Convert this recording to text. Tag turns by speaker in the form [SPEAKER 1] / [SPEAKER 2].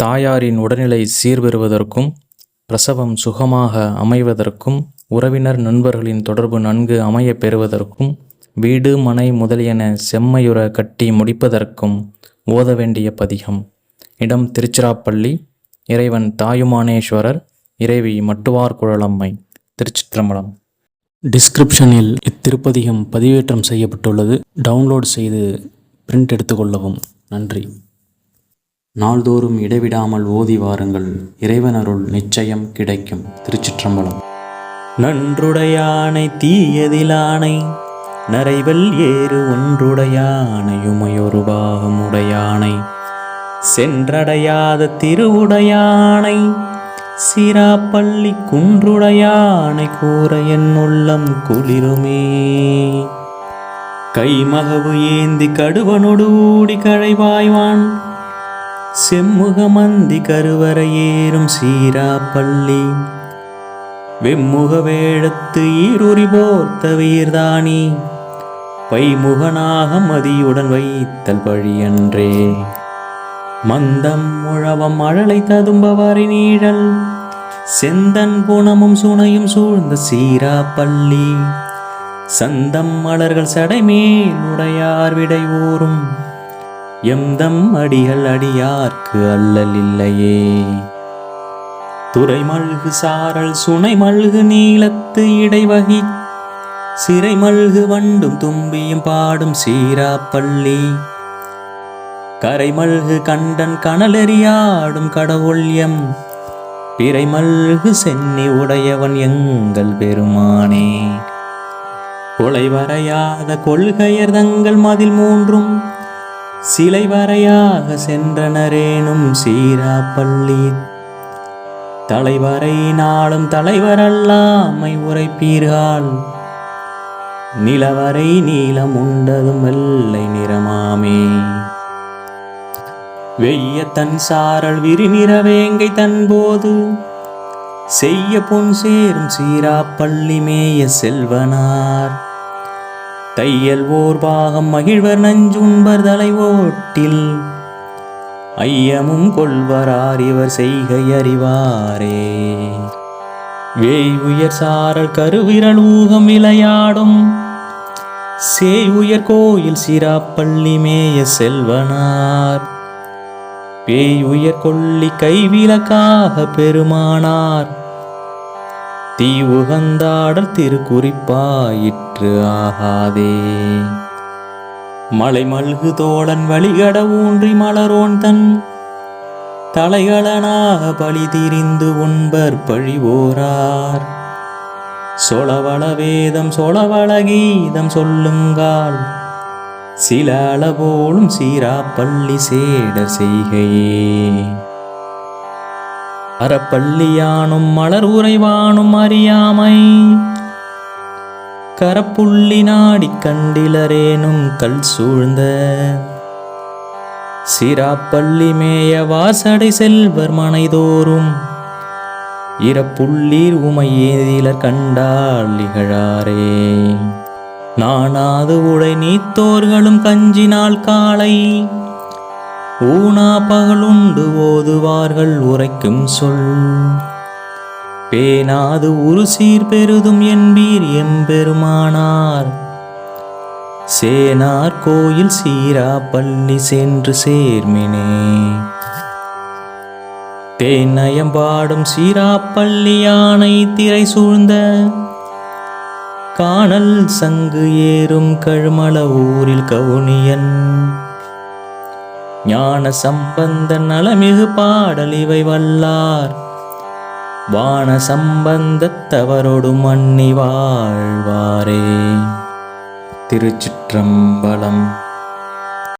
[SPEAKER 1] தாயாரின் உடல்நிலை சீர்பெறுவதற்கும் பிரசவம் சுகமாக அமைவதற்கும் உறவினர் நண்பர்களின் தொடர்பு நன்கு அமையப் பெறுவதற்கும் வீடு மனை முதலியன செம்மையுற கட்டி முடிப்பதற்கும் ஓத வேண்டிய பதிகம். இடம் திருச்சிராப்பள்ளி இறைவன் தாயுமானேஸ்வரர் இறைவி மட்டுவார் குழலம்மை டிஸ்கிரிப்ஷனில் இத்திருப்பதிகம் பதிவேற்றம் செய்யப்பட்டுள்ளது. டவுன்லோட் செய்து பிரிண்ட் எடுத்துக்கொள்ளவும் நன்றி. நாள்தோறும் இடைவிடாமல் ஓதி வாருங்கள். இறைவனருள் நிச்சயம் கிடைக்கும். திருச்சிற்றம்பலம். நன்றுடையானை தீயதிலானை நரைவல் ஏறு ஒன்றுடையானை உமையொரு பாகமுடையானை சென்றடையாத திருவுடையானை சிராப்பள்ளி குன்றுடையானை கூற என் உள்ளம் குளிருமே. கைமகவு ஏந்தி கடுவனொடூடி கழைவாய்வான் செம்முகமந்தி கருவறையேறும் சீராப்பள்ளி. வெம்முக வேழத்து ஈருரி போர்த்த வீர்தானி வைமுகனாக மதியுடன் வைத்தல் பழியன்றே. மந்தம் முழவம் அழலை ததும்பவாரி நீழல். செந்தன் புனமும் சுனையும் சூழ்ந்த சீராப்பள்ளி. சந்தம் மலர்கள் சடைமேல் உடையார் விடை ஊறும் எம்தம் அடிகள் அடியார்க்கு அல்லல் இல்லையே. துறை மல்கு சாரல் சுனை மல்கு நீளத்து இடைவகி. சிறை மல்கு வண்டும் தும்பியும் பாடும் சீராப்பள்ளி கரை மல்கு கண்டன் கனலெறியாடும் கடவுள் எம். பிறை மல்கு சென்னி உடையவன் எங்கள் பெருமானே. கொலை வரையாத கொள்கையர் தங்கள் மதில் மூன்றும் சிலை வரையாக சென்றனரேனும் சீராப்பள்ளி. தலைவரை நாளும் தலைவரல்லாமை உரைப்பீர்கள். நிலவரை நீளம் உண்டதும் வெள்ளை நிறமாமே. வெய்ய தன் சாரல் விரிநிறவேங்கை தன்போது. செய்ய பொன் சேரும் சீராப்பள்ளி மேய செல்வனார். தையல் ஓர் பாகம் மகிழ்வர் நஞ்சுண்பர் தலைவோட்டில் ஐயமும் கொள்வரார் இவர் செய்கை அறிவாரே. வேய் உயர் சாரல் கருவிரல் ஊகம் விளையாடும். சேய் உயர் கோயில் சிராப்பள்ளி மேய செல்வனார். பேய் உயர் கொள்ளி கைவிலக்காக பெருமானார். தீ உகந்தாடல் திருக்குறிப்பாயிற்று ஆகாதே. மலை மல்கு தோழன் வழிகட ஊன்றி மலரோன் தன் தலைகளனாக பழி திரிந்து உண்பர் பழிவோரார் சொலவள வேதம் சொலவள கீதம் சொல்லுங்கால் சில அளவோளும் சீராப்பள்ளி சேட செய்கையே. அறப்பள்ளியானும் மலர் உறைவானும் அறியாமை. கரப்புள்ளி நாடிக் கண்டிலரேனும் கல் சூழ்ந்த சிராப்பள்ளி மேய வாசடை செல்வர் மனைதோறும் இறப்புள்ளீர் உமையேதிலர் கண்டால் நிகழாரே. நானாது உடை நீத்தோர்களும் கஞ்சினால் காலை. ஊனா பகலுண்டு ஓதுவார்கள் உரைக்கும் சொல். பேனாது உரு சீர் பெருதும் என்பீர் எம்பெருமானார். சேனார் கோயில் சீரா பள்ளி சென்று சேர்மினே. தேநயம் பாடும் சீராப்பள்ளி யானை திரை சூழ்ந்த. காணல் சங்கு ஏறும் கழுமல ஊரில் கவுனியன். ஞான சம்பந்த நலமிகு பாடல் இவை வல்லார். வான சம்பந்தத்தவரோடு மன்னி வாழ்வாரே. திருச்சிற்றம்பலம்